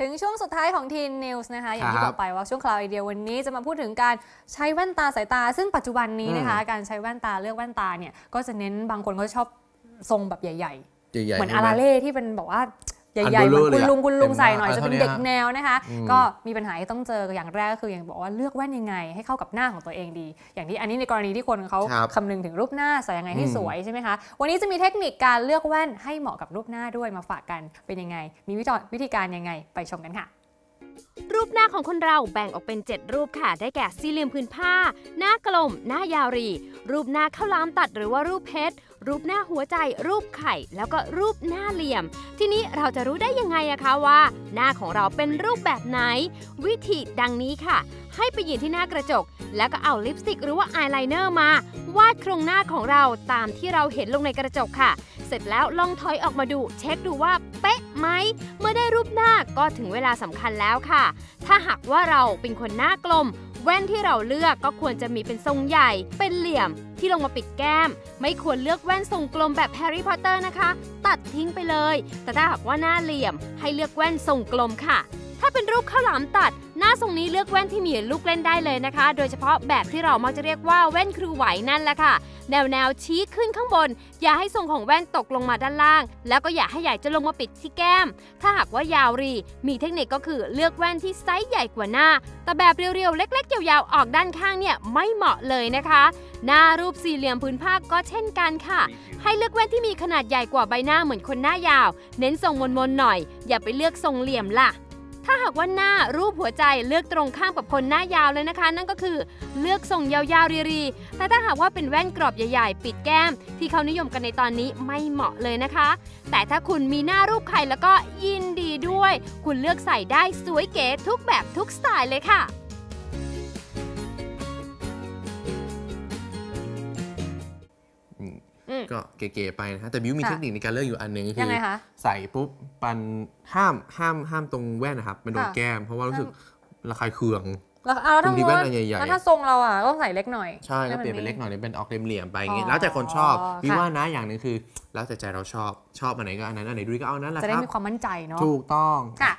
ถึงช่วงสุดท้ายของทีนนิวส์นะคะอย่างที่ครับบอกไปว่าช่วงคลาวไอเดียวันนี้จะมาพูดถึงการใช้แว่นตาสายตา ซึ่งปัจจุบันนี้นะคะ การใช้แว่นตาเลือกแว่นตาเนี่ยก็จะเน้นบางคนก็ชอบทรงแบบใหญ่ใหญ่ๆๆเหมือนใช่อาไราเล่ที่เป็นบอกว่า ใหอันญ่ๆเบเหลมืออนคุณลุงเลยอะคุณลุงเต็มใส่หน่อยหน้าจะเป็นเท่านี้เด็กฮะแนวนะคะอืมก็มีปัญหาที่ต้องเจออย่างแรกก็คืออย่างบอกว่าเลือกแว่นยังไง ให้เข้ากับหน้าของตัวเองดี อย่างที่อันนี้ในกรณีที่คนเขาครับคำนึงถึงรูปหน้าใส่ยังไงให้อืมสวยใช่ไหมคะวันนี้จะมีเทคนิคการเลือกแว่นให้เหมาะกับรูปหน้าด้วยมาฝากกันเป็นยังไง มีวิธีวิธีการยังไงไปชมกันค่ะ รูปหน้าของคนเราแบ่งออกเป็น 7 รูปค่ะ ได้แก่สี่เหลี่ยมพื้นผ้า หน้ากลม หน้ายาวรี รูปหน้าข้าวหลามตัดหรือว่ารูปเพชร รูปหน้าหัวใจ รูปไข่ แล้วก็รูปหน้าเหลี่ยม ทีนี้เราจะรู้ได้ยังไงอะคะว่า หน้าของเราเป็นรูปแบบไหน วิธีดังนี้ค่ะ ให้ไปยืนที่หน้ากระจก แล้วก็เอาลิปสติกหรือว่าอายไลเนอร์มา วาดโครงหน้าของเราตามที่เราเห็นลงในกระจกค่ะ เสร็จแล้วลองถอยออกมาดู เช็คดูว่าเป๊ะไหม เมื่อได้รูปหน้าก็ถึงเวลาสำคัญแล้วค่ะ ถ้าหากว่าเราเป็นคนหน้ากลม แว่นที่เราเลือกก็ควรจะมีเป็นทรงใหญ่ เป็นเหลี่ยมที่ลงมาปิดแก้ม ไม่ควรเลือกแว่นทรงกลมแบบแฮร์รี่พอตเตอร์นะคะ ตัดทิ้งไปเลย แต่ถ้าหากว่าหน้าเหลี่ยม ให้เลือกแว่นทรงกลมค่ะาเป็นรูปข้าวหลามตัด หน้าทรงนี้เลือกแว่นที่มีลูกเล่นได้เลยนะคะ โดยเฉพาะแบบที่เรามักจะเรียกว่าแว่นครูไหวนั่นแหละค่ะ แนวแนวๆชี้ขึ้นข้างบน อย่าให้ทรงของแว่นตกลงมาด้านล่าง แล้วก็อย่าให้ใหญ่จะลงมาปิดที่แก้ม ถ้าหากว่ายาวรี มีเทคนิคก็คือเลือกแว่นที่ไซส์ใหญ่กว่าหน้า แต่แบบเรียวๆ เล็ก ๆ ยาวๆ ออกด้านข้างเนี่ยไม่เหมาะเลยนะคะ หน้ารูปสี่เหลี่ยมพื้นผ้าก็เช่นกันค่ะ ให้เลือกแว่นที่มีขนาดใหญ่กว่าใบหน้าเหมือนคนหน้ายาว เน้นทรงมนๆหน่อย อย่าไปเลือกทรงเหลี่ยมล่ะ ถ้าหากว่าหน้ารูปหัวใจเลือกตรงข้ามกับคนหน้ายาวเลยนะคะ นั่นก็คือเลือกทรงยาวๆรีๆแต่ถ้าหากว่าเป็นแว่นกรอบใหญ่ ๆ ปิดแก้ม ที่เขานิยมกันในตอนนี้ไม่เหมาะเลยนะคะ แต่ถ้าคุณมีหน้ารูปไข่แล้วก็ยินดีด้วย คุณเลือกใส่ได้สวยเก๋ทุกแบบทุกสไตล์เลยค่ะ ก็เก๋ๆไปนะฮะแต่บิวมีค่ะเทคนิคในการเลือกอยู่อันหนึ่งคืยังไงคะใส่ปุ๊บปันห้ามห้ามห้ามตรงแว่นนะครับมันโดนค่ะแก้ม เพราะว่ารู้สึกระคายเคืองแล้วเอาแล้วถ้าบางทีสมมแว่นติอันใหญ่ๆแล้วถ้าทรงเราอะต้องใส่เล็กหน่อยใช่ก็ให้มัเปลี่ยนเป็นมีเล็กหน่อยเนี่ยเป็นออกเหลี่ยมๆไปอย่างเงี้ยอ๋อแล้วแต่คนชอบค่ะวิว่านะอย่างหนึ่งคือ แล้วแต่ใจเราชอบชอบอันไหนก็อันนั้นอันไหนดูดีก็เอาอันนั้นแหละจะคได้รับมีความมั่นใจเนาะถูกต้องค่ะ